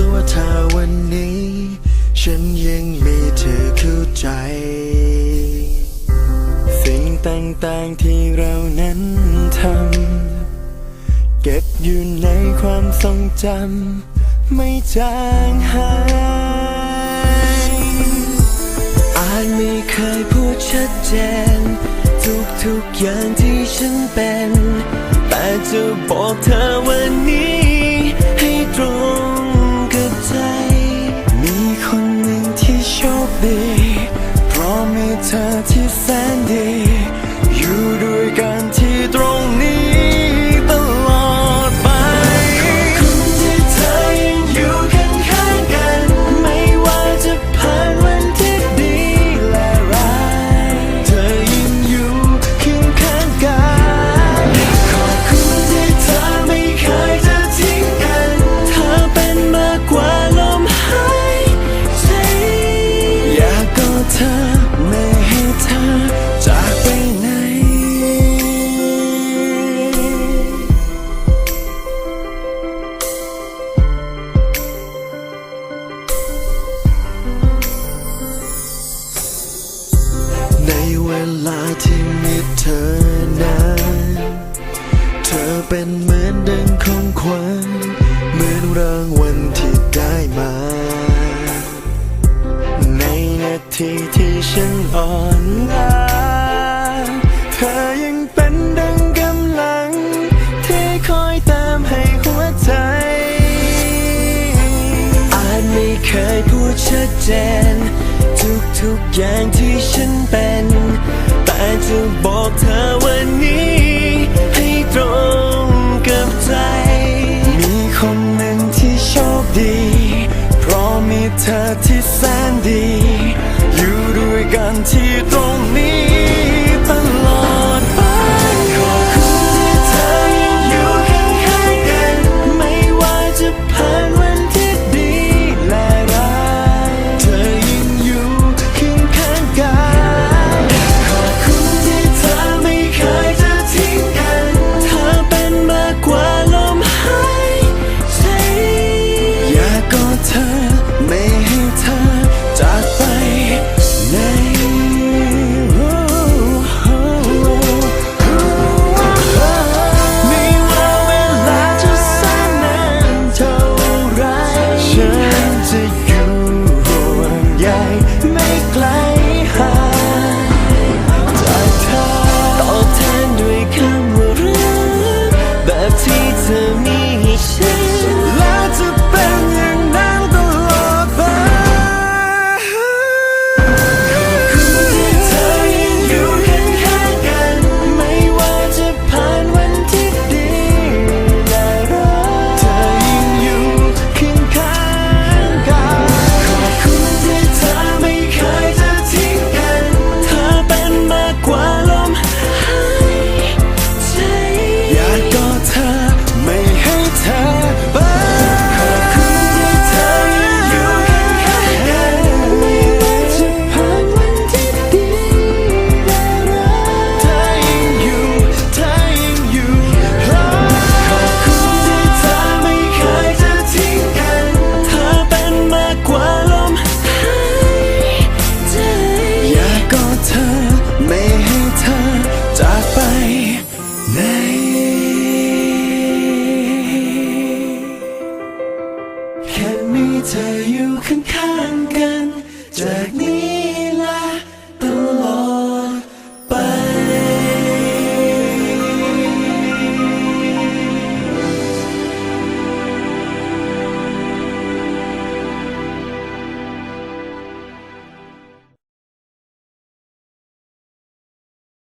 ลัวเธอวันนี้ ฉันยังมีเธอเข้าใจ สิ่งต่างๆที่เรานั้นทำ เก็บอยู่ในความทรงจำ ไม่จางหายอาจไม่เคยพูดชัดเจน ทุกทุกอย่างที่ฉันเป็น แต่จะบอกเธอวันนี้ให้ตรง รางวัลที่ได้มา ในนาทีที่ฉันอ่อนล้าเธอยังเป็นดังกำลัง ที่คอยตามให้หัวใจ อาจไม่เคยพูดชัดเจน ทุกทุกอย่างที่ฉันเป็น แต่จะบอกเธอวันนี้ 其中